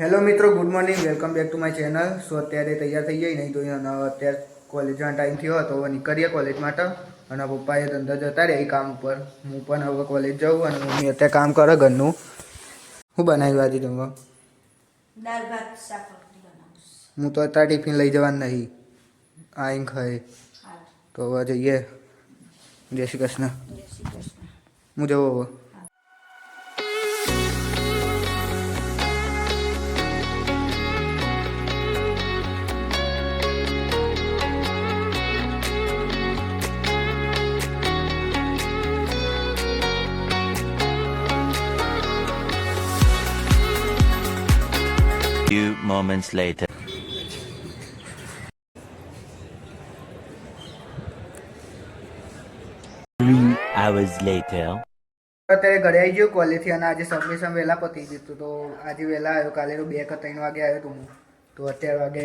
Hello મિત્રો good morning welcome back to my channel so અત્યારે તૈયાર થઈ જાય નહીં તો અત્યારે કોલેજનો ટાઈમ થયો હતો. હવે નીકળીએ કોલેજ માટે. અને પપ્પાએ ધંધા જતા રહે કામ ઉપર. હું પણ હવે કોલેજ જાઉં અને મમ્મી અત્યારે કામ કરે ઘરનું. હું બનાવ્યું આજે બનાવીશ. હું તો અત્યારે ટિફિન લઈ જવાનું નહીં. આઈ ખાય. તો હવે જઈએ. જય શ્રી કૃષ્ણ. હું જવું હવે. Few moments later. Three hours later. અત્યારે ઘરે આવી ગયો કોલેજથી અને આજે સબમિશન વહેલા પતી ગયું તો આજે વહેલા આવ્યો. કાલે તો બે કે ત્રણ વાગે આવ્યો તો હું. તો અત્યાર વાગે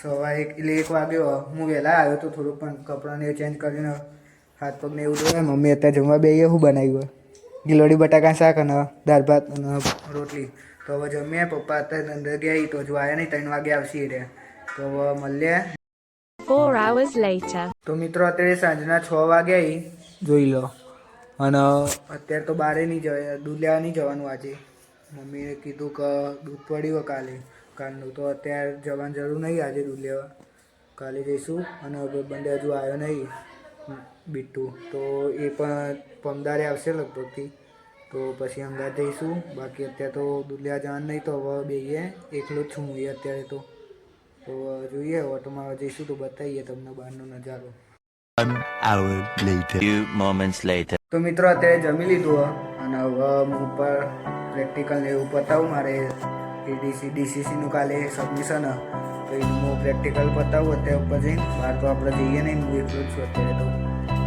સવારે એટલે એક વાગ્યો હું વહેલા આવ્યો તો થોડુંક પણ કપડાને ચેન્જ કરીને હાથ પગને એવું ધોયા. મમ્મી અત્યારે જમવા બે શું બનાવ્યું ગિલોડી બટાકા શાક અને દાળ ભાત અને રોટલી. તો હવે જમીએ પપ્પા અત્યારે અંદર ગયા તો જો આવ્યા નહીં ત્રણ વાગે આવશે રે. તો હવે મળીએ. ફોર આવર્સ લેટર તો મિત્રો અત્યારે સાંજના છ વાગે જોઈ લો. અને અત્યારે તો બારે નહીં જવાય દૂધ લેવા નહીં જવાનું આજે. મમ્મીએ કીધું કે દૂધ પડ્યું કાલે. કાલનું તો અત્યારે જવાની જરૂર નહીં આજે દૂધ લેવા કાલે જઈશું અને હવે બંને હજુ આવ્યો નહીં બિટ્ટુ તો એ પણ પમદારે આવશે લગભગથી. તો પછી અમદાવાદ જઈશું. બાકી અત્યારે તો દુલિયા જવાનું નહીં તો હવે બેઈએ એકલો જ છું હું એ અત્યારે તો. તો જોઈએ ઓટોમાં જઈશું તો બતાવીએ તમને બહારનો નજારો. તો મિત્રો અત્યારે જમી લીધું અને હવે હું ઉપર પ્રેક્ટિકલ ને એવું પતાવું. મારે ડીસી ડીસીસીનું કાલે સબમિશન. તો એનું પ્રેક્ટિકલ પતાવું અત્યારે ઉપર જઈને. બહાર તો આપણે જઈએ નહીં. હું એકલો જ છું અત્યારે તો.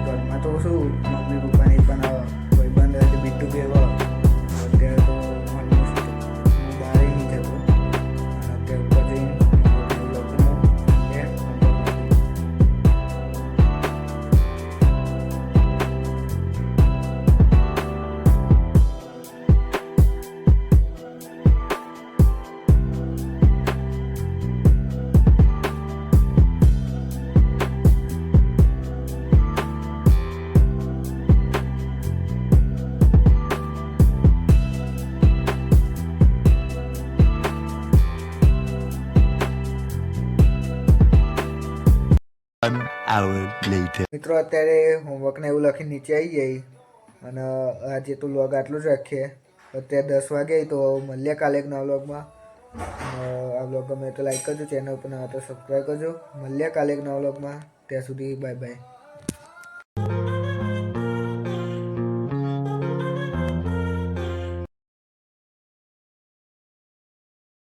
ઘરમાં તો શું મમ્મી પપ્પાની પણ and B2B hour later. મિત્રો, અત્યારે હોમવર્કને એવું લખીને નીચે આવી જઈ અને આજે તો લોગ આટલું જ રાખીએ. અત્યારે દસ વાગે તો મળીએ કાલે એક નવા વ્લોગમાં આ વ્લોગ ગમે તો લાઈક કરજો ચેનલ પર નવા તો સબસ્ક્રાઈબ કરજો. મળીએ કાલે એક નવા વ્લોગમાં ત્યાં સુધી બાય બાય